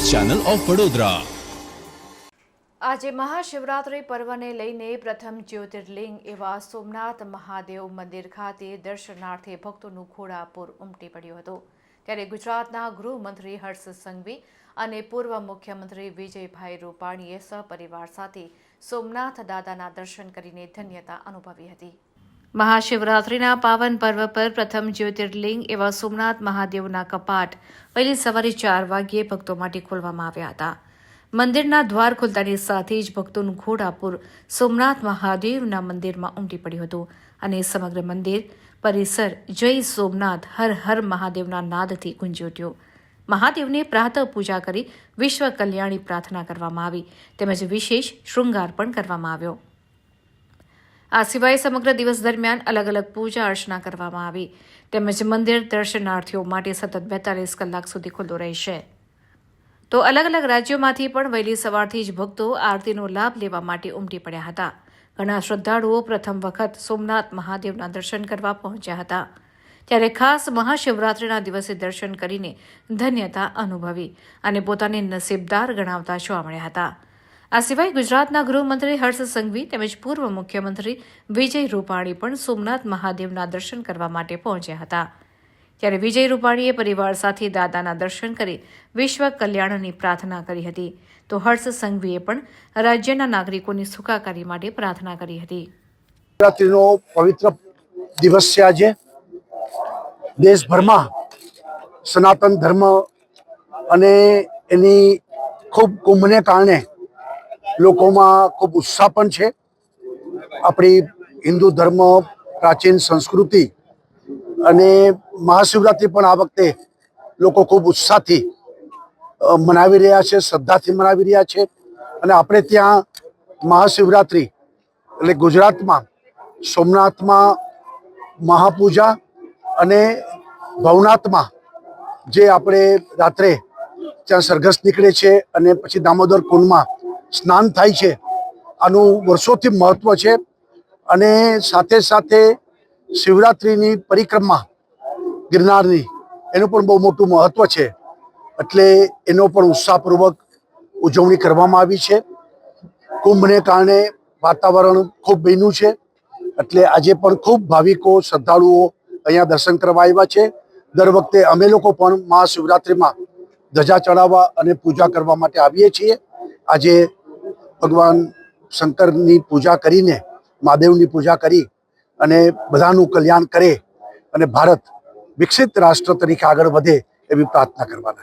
Channel of Vadodara. આજે મહાશિવરાત્રિ પર્વને લઈને પ્રથમ જ્યોતિર્લિંગ એવા સોમનાથ મહાદેવ મંદિર ખાતે દર્શનાર્થે ભક્તોનું ઘોડાપૂર ઉમટી પડ્યું હતું. ત્યારે ગુજરાતના ગૃહમંત્રી હર્ષ સંઘવી અને પૂર્વ મુખ્યમંત્રી વિજયભાઈ રૂપાણીએ સહપરિવાર સાથે સોમનાથ દાદાના દર્શન કરીને ધન્યતા અનુભવી હતી. મહાશિવરાત્રિના પાવન પર્વ પર પ્રથમ જ્યોતિર્લિંગ એવા સોમનાથ મહાદેવના કપાટ વહેલી સવારે ચાર વાગ્યે ભક્તો માટે ખોલવામાં આવ્યા હતા. મંદિરના દ્વાર ખુલતાની સાથે જ ભક્તોનું ઘોડાપુર સોમનાથ મહાદેવના મંદિરમાં ઉમટી પડ્યું હતું અને સમગ્ર મંદિર, પરિસર જય સોમનાથ, હર હર મહાદેવના નાદથી ગુંજી ઉઠ્યો. મહાદેવને પ્રાતઃ પૂજા કરી વિશ્વ કલ્યાણી પ્રાર્થના કરવામાં આવી. તેમજ વિશેષ શૃંગાર પણ કરવામાં આવ્યો. આ સિવાય સમગ્ર દિવસ દરમિયાન અલગ અલગ પૂજા અર્ચના કરવામાં આવી. તેમજ મંદિર દર્શનાર્થીઓ માટે સતત બેતાલીસ કલાક સુધી ખુલ્લું રહેશે. તો અલગ અલગ રાજ્યોમાંથી પણ વહેલી સવારથી જ ભક્તો આરતીનો લાભ લેવા માટે ઉમટી પડ્યા હતા. ઘણા શ્રદ્ધાળુઓ પ્રથમ વખત સોમનાથ મહાદેવના દર્શન કરવા પહોંચ્યા હતા. ત્યારે ખાસ મહાશિવરાત્રિના દિવસે દર્શન કરીને ધન્યતા અનુભવી અને પોતાને નસીબદાર ગણાવતા જોવા મળ્યા હતા. આ સિવાય ગુજરાતના ગૃહમંત્રી હર્ષ સંઘવી તેમજ પૂર્વ મુખ્યમંત્રી વિજય રૂપાણી પણ સોમનાથ મહાદેવના દર્શન કરવા માટે પહોંચ્યા હતા. ત્યારે વિજય રૂપાણીએ પરિવાર સાથે દાદાના દર્શન કરી વિશ્વ કલ્યાણની પ્રાર્થના કરી હતી. તો હર્ષ સંઘવીએ પણ રાજ્યના નાગરિકોની સુખાકારી માટે પ્રાર્થના કરી હતી. નવરાત્રિનો પવિત્ર દિવસ છે આજે. દેશભરમાં સનાતન ધર્મ અને એની ખૂબ કુંભને કારણે લોકોમાં ખૂબ ઉત્સાહ પણ છે. આપણી હિન્દુ ધર્મ, પ્રાચીન સંસ્કૃતિ અને મહાશિવરાત્રિ પણ આ વખતે લોકો ખૂબ ઉત્સાહથી મનાવી રહ્યા છે, શ્રદ્ધાથી મનાવી રહ્યા છે. અને આપણે ત્યાં મહાશિવરાત્રિ એટલે ગુજરાતમાં સોમનાથમાં મહાપૂજા અને ભવનાથમાં જે આપણે રાત્રે ત્યાં સરઘસ નીકળે છે અને પછી દામોદર કુંડમાં સ્નાન થાય છે, આનું વર્ષોથી મહત્વ છે અને સાથે સાથે શિવરાત્રિની પરિક્રમા ગિરનારની, એનું પણ બહુ મોટું મહત્વ છે. એટલે એનો પણ ઉત્સાહપૂર્વક ઉજવણી કરવામાં આવી છે. કુંભને કારણે વાતાવરણ ખૂબ બન્યું છે. એટલે આજે પણ ખૂબ ભાવિકો, શ્રદ્ધાળુઓ અહીંયા દર્શન કરવા આવ્યા છે. દર વખતે અમે લોકો પણ મહાશિવરાત્રિમાં ધજા ચડાવવા અને પૂજા કરવા માટે આવીએ છીએ. આજે ભગવાન શંકરની પૂજા કરીને, મહાદેવની પૂજા કરી અને બધાનું કલ્યાણ કરે અને ભારત વિકસિત રાષ્ટ્ર તરીકે આગળ વધે એવી પ્રાર્થના કરવાના છે.